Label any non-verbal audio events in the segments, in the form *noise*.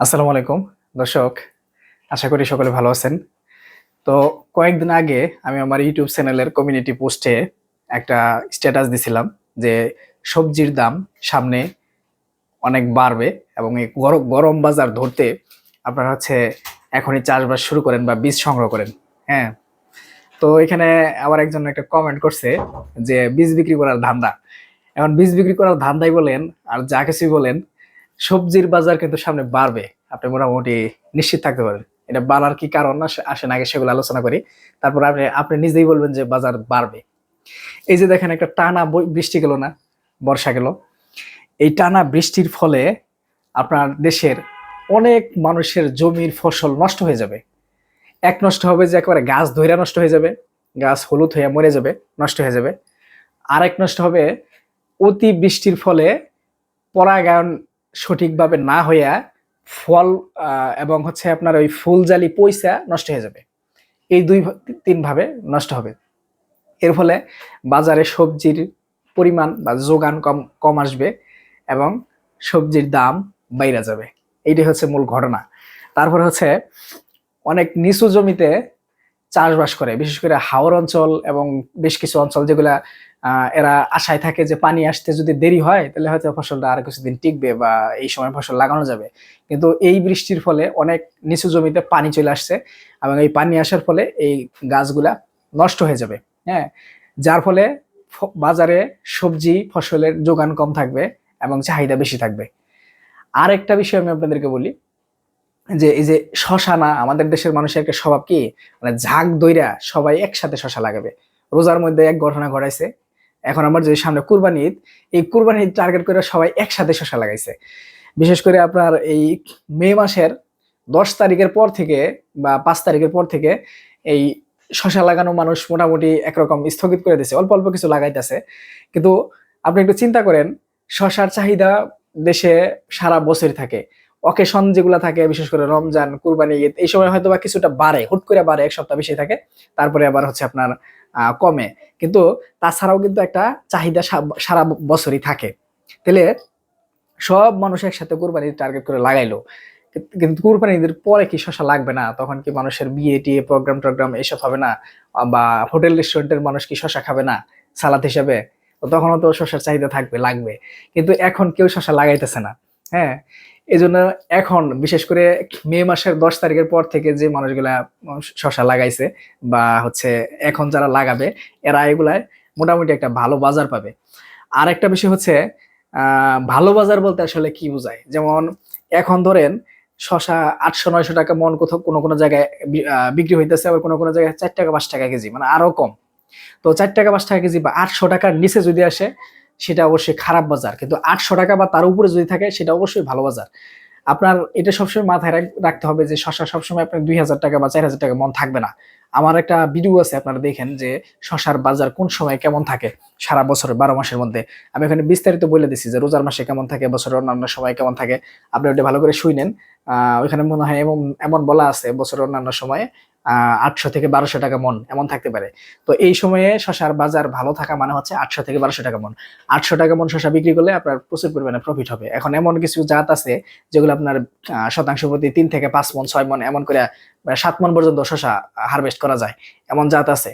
আসসালামু আলাইকুম। দর্শক, আশা করি সকলে ভালো আছেন। তো কয়েকদিন আগে আমি আমার ইউটিউব চ্যানেলের কমিউনিটি পোস্টে একটা স্ট্যাটাস দিছিলাম যে সবজির দাম সামনে অনেক বাড়বে এবং এই গরম বাজার ধরতে আপনারা হচ্ছে এখনই চাষবাস শুরু করেন বা বীজ সংগ্রহ করেন। হ্যাঁ তো এখানে আবার একজন একটা কমেন্ট করছে যে বীজ বিক্রি করার ধান্দা। এখন বীজ বিক্রি করার ধান্দাই বলেন আর যা কিছুই বলেন সবজির বাজার কিন্তু সামনে বাড়বে। আপনি মোটামুটি নিশ্চিত থাকতে পারেন। এটা বাড়ার কি কারণ আসে- আসেন আগে সেগুলো আলোচনা করি। তারপর আপনি আপনি নিজেই বলবেন যে বাজার বাড়বে। এই যে দেখেন একটা টানা বৃষ্টি গেল না, বর্ষা গেল। এই টানা বৃষ্টির ফলে আপনার দেশের অনেক মানুষের জমির ফসল নষ্ট হয়ে যাবে। এক নষ্ট হবে যে একেবারে গাছ ধৈরা নষ্ট হয়ে যাবে, গাছ হলুদ হয়ে মরে যাবে, নষ্ট হয়ে যাবে। আরেক নষ্ট হবে অতি বৃষ্টির ফলে পরাগায়ন সঠিকভাবে না হইয়া ফল এবং হচ্ছে আপনার ওই ফুলজালি পয়সা নষ্ট হয়ে যাবে। এই দুই ভা- তিন ভাবে নষ্ট হবে। এর ফলে বাজারে সবজির পরিমাণ বা যোগান কম কম আসবে এবং সবজির দাম বাইরে যাবে। এইটাই হচ্ছে মূল ঘটনা। তারপরে হচ্ছে অনেক নিচু জমিতে চাষবাস করে, বিশেষ করে হাওর অঞ্চল এবং বেশ কিছু অঞ্চল যেগুলা এরা আশায় থাকে যে পানি আসতে যদি দেরি হয়, তাহলে হয়তো ফসলটা আর কিছুদিন টিকবে বা এই সময় ফসল লাগানো যাবে। কিন্তু এই বৃষ্টির ফলে অনেক নিচু জমিতে পানি চলে আসছে এবং এই পানি আসার ফলে এই গাছগুলা নষ্ট হয়ে যাবে হ্যাঁ? যার ফলে বাজারে সবজি ফসলের যোগান কম থাকবে এবং চাহিদা বেশি থাকবে। আর একটা বিষয় আমি আপনাদেরকে বলি যে, এই যে শশা না আমাদের দেশের মানুষের একটা স্বভাব কি? মানে ঝাঁক দইরা সবাই একসাথে শশা লাগাবে। রোজার মধ্যে এক ঘটনা ঘটাইছে। এখন আমার যে সামনে কুরবানি ঈদ, এই কুরবানি ঈদ টার্গেট করে সবাই একসাথে শশা লাগাইছে। বিশেষ করে আপনার এই মে মাসের দশ তারিখের পর থেকে বা পাঁচ তারিখের পর থেকে এই শশা লাগানো মানুষ মোটামুটি একরকম স্থগিত করে দিয়েছে। অল্প অল্প কিছু লাগাইতেছে। কিন্তু আপনি একটু চিন্তা করেন, শশার চাহিদা দেশে সারা বছর থাকে। অকেশন যেগুলো থাকে, বিশেষ করে রমজান, কুরবানি, ঈদ, এই সময় হয়তো বা কিছুটা বাড়ে, হুট করে বাড়ে, এক সপ্তাহ বেশি থাকে, তারপরে আবার হচ্ছে আপনার কমে। কিন্তু তাছাড়াও কিন্তু একটা চাহিদা সারা বছরই থাকে। তাহলে সব মানুষ একসাথে কুরবানি টার্গেট করে লাগাইলো। কিন্তু কুরবানি ঈদের পরে কি শশা লাগবে না? তখন কি মানুষের বিয়ে টিয়ে প্রোগ্রাম টোগ্রাম এসব হবে না? বা হোটেল, রেস্টুরেন্টের মানুষ কি শশা খাবে না? সালাদ হিসাবে? তখনও তো শশার চাহিদা থাকবে, লাগবে। কিন্তু এখন কেউ শশা লাগাইতেছে না। হ্যাঁ? এই জন্য এখন বিশেষ করে মে মাসের দশ তারিখের পর থেকে যে মানুষগুলা শশা লাগাইছে বা হচ্ছে এখন যারা লাগাবে এরা এগুলায় মোটামুটি একটা ভালো বাজার পাবে। আর একটা বিষয় হচ্ছে আহ, ভালো বাজার বলতে আসলে কি বোঝায়? যেমন এখন ধরেন শশা আটশো নয়শো টাকা মন কোথাও কোনো কোনো জায়গায় বিক্রি হইতেছে আবার কোনো কোনো জায়গায় চার টাকা পাঁচ টাকা কেজি মানে আরও কম। তো চার টাকা পাঁচ টাকা কেজি বা আটশো টাকার নিচে যদি আসে সেটা অবশ্যই খারাপ বাজার। কিন্তু আটশো টাকা বা তার উপরে যদি থাকে, সেটা অবশ্যই ভালো বাজার। আপনার এটা সবসময় মাথায় রাখতে হবে যে শশা সবসময় আপনার দুই হাজার টাকা বা চার হাজার টাকা মন থাকবে না। আমার একটা ভিডিও আছে আপনারা দেখেন যে শশার বাজার কোন সময় কেমন থাকে সারা বছরের বারো মাসের মধ্যে। আমি এখানে বিস্তারিত বলে দিছি যে রোজার মাসে কেমন থাকে, বছরের অন্যান্য সময় কেমন থাকে। আপনি ওটা ভালো করে শুনেন আহ, ওইখানে মনে হয় এমন এমন বলা আছে, বছরের অন্যান্য সময়ে। আটশো থেকে বারোশো টাকা মন এমন থাকতে পারে। তো এই সময়ে শশার বাজার ভালো থাকা মানে হচ্ছে আটশো থেকে বারোশো টাকা মন। আটশো টাকা মন শশা বিক্রি করলে আপনার প্রচুর পরিমাণে প্রফিট হবে। এখন এমন কিছু জাত আছে যেগুলো আপনার শতাংশ প্রতি তিন থেকে পাঁচ মন, ছয় মন এমন করে সাত মন পর্যন্ত শশা হারভেস্ট করা যায়। এমন জাত আছে।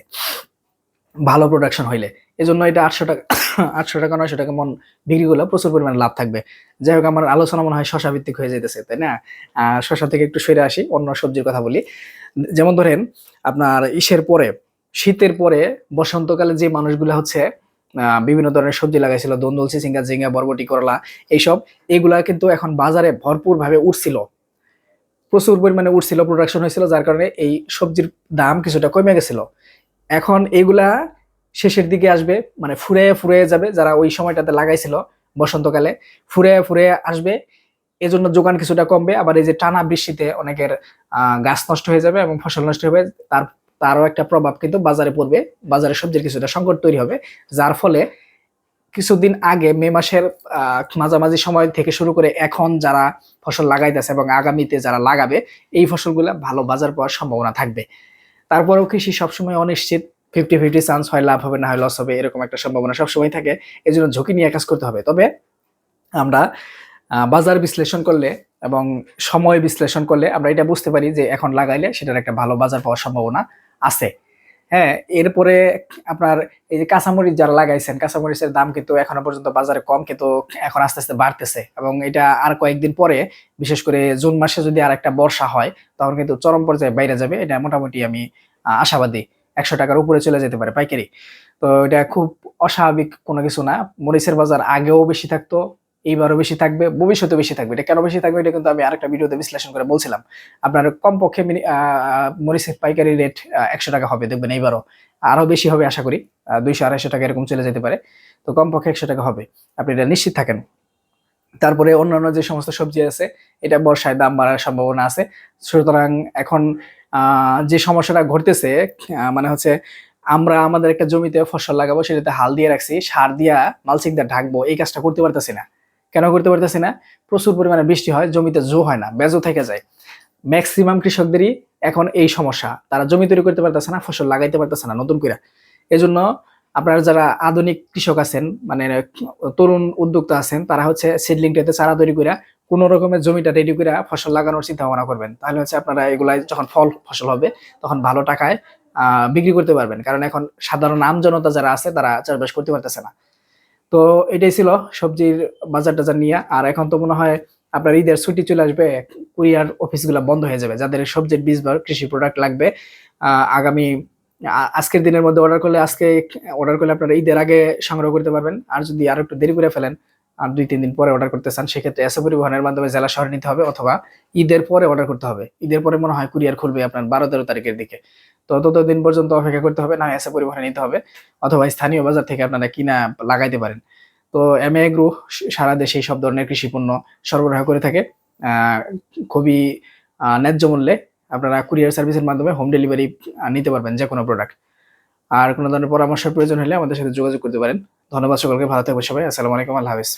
ভালো প্রোডাকশন হইলে। এই জন্য এটা আটশো টাকা *coughs* আটশো টাকা, নয়শো টাকা মন বিক্রি করলে প্রচুর পরিমাণে লাভ থাকবে। যাই হোক, আমার আলোচনা মনে হয় শশা ভিত্তিক হয়ে যেতেছে তাই না? শশা থেকে একটু সরে আসি, অন্য সবজির কথা বলি। যেমন ধরেন আপনার ইসের পরে, শীতের পরে বসন্তকালে যে মানুষগুলো হচ্ছে বিভিন্ন ধরনের সবজি লাগাইছিল, দন্দল চিচিঙ্গা ঝিঙ্গা, বরবটি, করলা এইসব, এগুলা কিন্তু এখন বাজারে ভরপুর ভাবে উঠছিল। প্রচুর পরিমাণে উঠছিল প্রোডাকশন হয়েছিল, যার কারণে এই সবজির দাম কিছুটা কমে গেছিল। এখন এগুলা শেষের দিকে আসবে মানে ফুরে ফুরে যাবে, যারা ওই সময়টাতে লাগাইছিল বসন্তকালে, ফুরে ফুরে আসবে। এজন্য যোগান কিছুটা কমবে, আবার এই যে টানা বৃষ্টিতে অনেকের গাছ নষ্ট হয়ে যাবে এবং ফসল নষ্ট হবে তার, তারও একটা প্রভাব কিন্তু বাজারে পড়বে, বাজারে সবজির কিছুটা সংকট তৈরি হবে, যার ফলে কিছুদিন আগে মে মাসের মাঝামাঝি সময় থেকে শুরু করে এখন যারা ফসল লাগাইতেছে এবং আগামীতে যারা লাগাবে, এই ফসলগুলা ভালো বাজার পাওয়ার সম্ভাবনা থাকবে। তারপরেও কৃষি সবসময় অনিশ্চিত ফিফটি ফিফটি চান্স হয় লাভ হবে না হয় লস হবে, এরকম একটা সম্ভাবনা সবসময় থাকে এই জন্য ঝুঁকি নিয়ে কাজ করতে হবে। তবে আমরা বাজার বিশ্লেষণ করলে এবং সময় বিশ্লেষণ করলে আমরা এটা বুঝতে পারি যে এখন লাগাইলে সেটার একটা ভালো বাজার পাওয়ার সম্ভাবনা আছে। হ্যাঁ এরপরে আপনার এই যে কাঁচামরিচ যারা লাগাইছেন, কাঁচামরিচের দাম কিন্তু এখনও পর্যন্ত বাজারে কম, কিন্তু এখন আস্তে আস্তে বাড়তেছে এবং এটা আর কয়েকদিন পরে, বিশেষ করে জুন মাসে যদি আর একটা বর্ষা হয়, তখন কিন্তু চরম পর্যায়ে বাইরে যাবে। এটা মোটামুটি আমি আশাবাদী। একশো টাকার উপরে চলে যেতে পারে পাইকারি। তো এটা খুব অস্বাভাবিক কোনো কিছু না। মরিচের বাজার আগেও বেশি থাকতো এইবারও বেশি থাকবে ভবিষ্যতে বেশি থাকবে। এটা কেন বেশি থাকবে, এটা কিন্তু আমি আরেকটা ভিডিওতে বিশ্লেষণ করে বলছিলাম। আপনার কমপক্ষে মরিচের পাইকারি রেট একশো টাকা হবে, দেখবেন এইবারও আরও বেশি হবে আশা করি। দুইশো আড়াইশো টাকা এরকম চলে যেতে পারে। তো কমপক্ষে একশো টাকা হবে। আপনি এটা নিশ্চিত থাকেন। তারপরে অন্যান্য যে সমস্ত সবজি আছে, এটা বর্ষায় দাম বাড়ার সম্ভাবনা আছে। সুতরাং এখন যে সমস্যাটা ঘটতেছে মানে হচ্ছে আমরা আমাদের একটা জমিতে ফসল লাগাবো, সেটাতে হাল দিয়ে রাখছি, সার দিয়া মালচিং দিয়ে ঢাকবো, এই কাজটা করতে পারতেছি না। কেন করতে পারতেছি না? প্রচুর পরিমাণে বৃষ্টি হয়, জমিতে জো হয় না, বেজো থেকে যায়। ম্যাক্সিমাম কৃষকদেরই এখন এই সমস্যা। তারা জমি তৈরি করতে পারতেছে না, ফসল লাগাইতে পারতেছে না নতুন করে এজন্য আপনারা যারা আধুনিক কৃষক আছেন মানে তরুণ উদ্যোক্তা আছেন, তারা হচ্ছে সিডলিংটাতে চারা তৈরি করে কোনো রকমের জমিটা রেডি করে ফসল লাগানোর চিন্তা ভাবনা করবেন। তাহলে হচ্ছে আপনারা এগুলাই যখন ফল, ফসল হবে, তখন ভালো টাকায় বিক্রি করতে পারবেন। কারণ এখন সাধারণ আমজনতা যারা আছে, তারা চাষবাস করতে পারতেছে না। তো এটাই ছিল সবজির বাজার টাজার নিয়ে। আর এখন তো মনে হয় আপনার ঈদের ছুটি চলে আসবে, কুরিয়ার অফিসগুলো বন্ধ হয়ে যাবে, যাদের সবজির বীজ বা কৃষি প্রোডাক্ট লাগবে। আগামী আজকের দিনের মধ্যে অর্ডার করলে আজকে অর্ডার করলে আপনারা ঈদের আগে সংগ্রহ করতে পারবেন। আর যদি আরও একটু দেরি করে ফেলেন আর দুই, তিন দিন পরে অর্ডার করতে চান, সেক্ষেত্রে এসে পরিবহনের মাধ্যমে জেলা শহরে নিতে হবে অথবা ঈদের পরে অর্ডার করতে হবে। ঈদের পরে মনে হয় কুরিয়ার খুলবে আপনার বারো তেরো তারিখের দিকে। তো ততদিন পর্যন্ত অপেক্ষা করতে হবে, না এসে পরিবহনে নিতে হবে অথবা স্থানীয় বাজার থেকে আপনারা কিনা লাগাইতে পারেন। তো এম এগ্রু সারা দেশে সব ধরনের কৃষি পণ্য সরবরাহ করে থাকে। খুবই ন্যায্য মূল্যে আপনারা কুরিয়ার সার্ভিসের মাধ্যমে হোম ডেলিভারি নিতে পারবেন যে কোনো প্রোডাক্ট আর কোনো ধরনের পরামর্শের প্রয়োজন হলে আমাদের সাথে যোগাযোগ করতে পারেন। ধন্যবাদ সকলকে ভালো থাকবে সবাই। আসসালামু আলাইকুম আল্লাহ হাফিজ।